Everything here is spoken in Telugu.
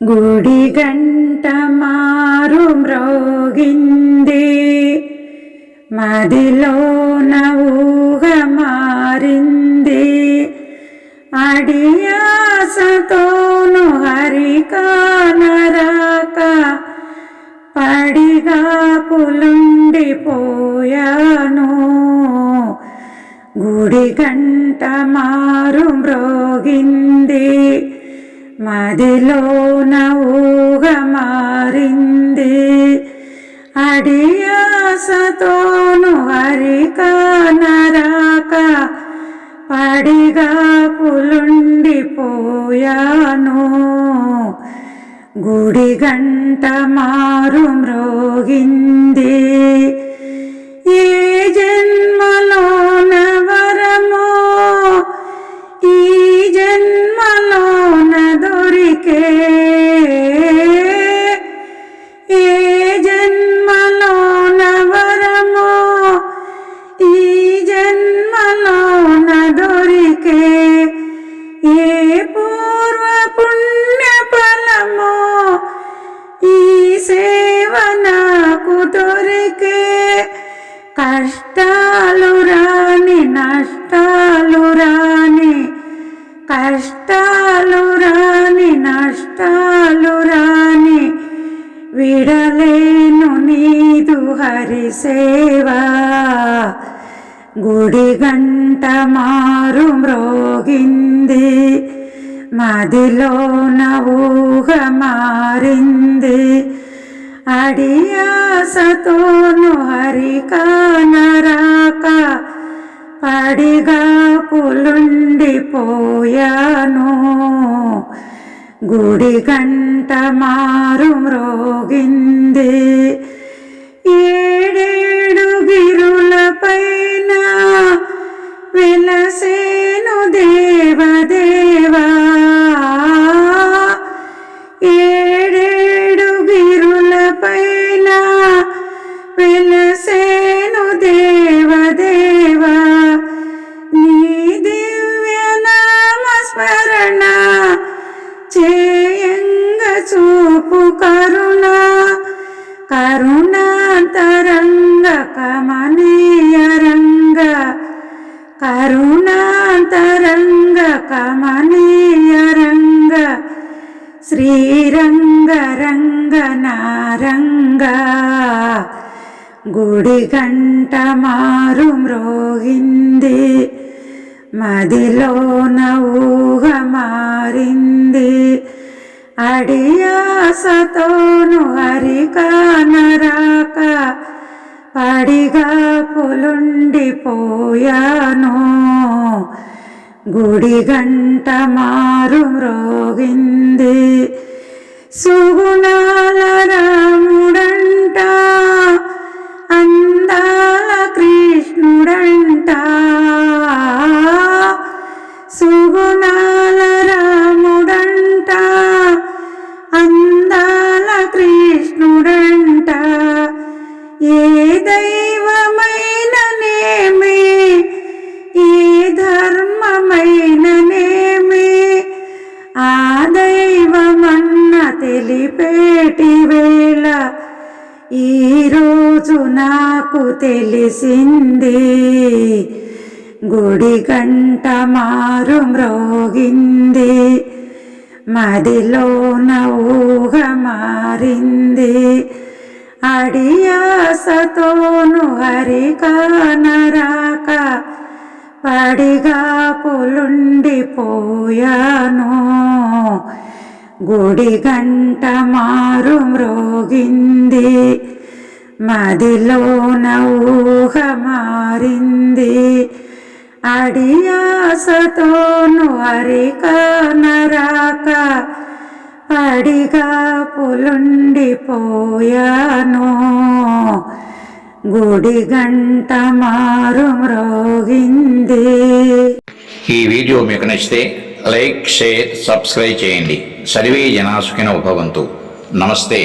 గుడి గంట మారు మ్రోగింది. మదిలోన ఊహ మారింది. అడియాసతోను హరికానరాక పడిగా పులుండిపోయాను గుడి గంట మారు మ్రోగింది. మదిలోన ఊగ మారింది. అడియాసతోను హరిక హరికానరాక పడిగా పులుండిపోయాను గుడి గంట మారు మ్రోగింది ఏ పూర్వ పుణ్య ఫలమో ఈ సేవ నాకు దొరికే కష్టాలు రాని నష్టాలు రాని కష్టాలు రాని నష్టాలు రాని విడలేను నీదు హరి సేవా. గుడి గంట మారు మ్రోగింది మదిలోన ఊహ మారింది అడియాసతోను హరికానరాక పడిగా పులుండిపోయాను గుడి గంట మారు మ్రోగింది ఏ కరుణాంతరంగ కమనీయ రంగ కరుణాంతరంగ కమనీయ రంగ శ్రీరంగ రంగ నారంగ గుడి గంట మారు మ్రోగింది మదిలోన ఊహ మారింది. ఆశతోను హరికానరాక పడిగా పులుండిపోయాను గుడి గంట మారు మ్రోగింది. సుగుణాల రాముడంట అందాల కృష్ణుడంట. సుగుణాల దైవమైననేమి ఏ ధర్మమైననేమి. ఆ దైవమన్న తెలిపేటి వేళ ఈరోజు నాకు తెలిసింది. గుడి గంట మారు మ్రోగింది మదిలోన ఊహ మారింది. అడియాసతోను హరికానరాక పడిగా పులుండిపోయాను గుడి గంట మారు మ్రోగింది మదిలోన ఊహ మారింది. అడియాసతోను హరికానరాక అడిగా పులుండిపోయాను. గుడి గంట మారు మ్రోగింది ఈ వీడియో మీకు నచ్చితే లైక్ షేర్ సబ్స్క్రైబ్ చేయండి. సర్వే జనాసుకిన భవంతు. నమస్తే.